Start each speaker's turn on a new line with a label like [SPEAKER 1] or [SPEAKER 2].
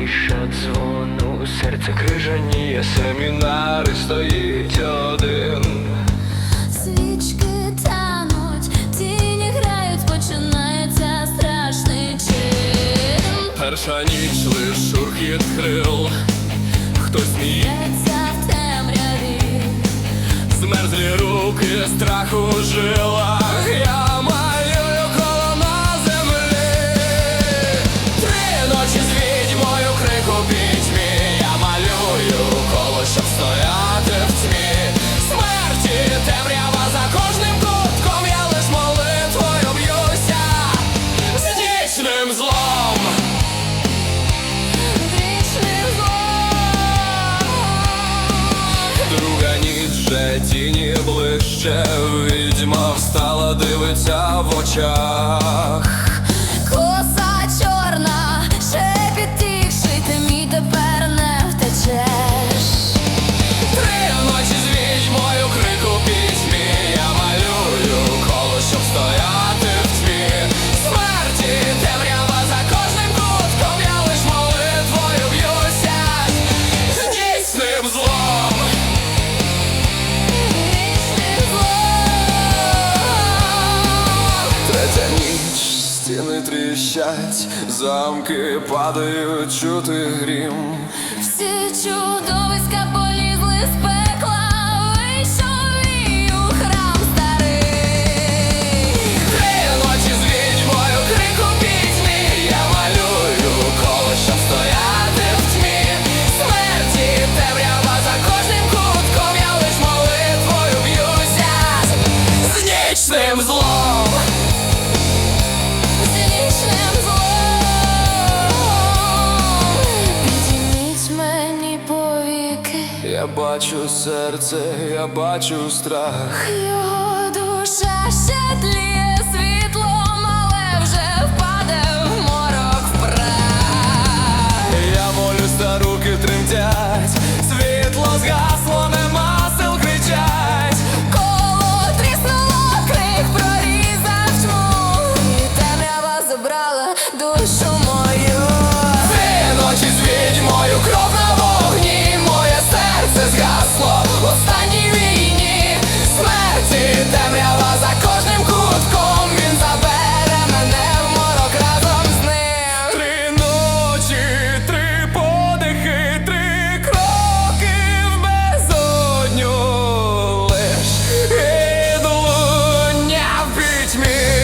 [SPEAKER 1] тиша дзвону, серце крижаніє, семінари стоїть один.
[SPEAKER 2] Свічки тануть, тіні грають, починається страшний чин.
[SPEAKER 1] Перша ніч лиш шурхіт крил, хтось
[SPEAKER 2] сміється в темряві,
[SPEAKER 1] змерзлі руки страху жила. вже тіні ближче, відьма встала, дивиться в очах. стіни тріщать, замки падають, чути грім.
[SPEAKER 2] Всі
[SPEAKER 1] чудові бачу серце, я бачу страх.
[SPEAKER 2] Його душа ще тліє me.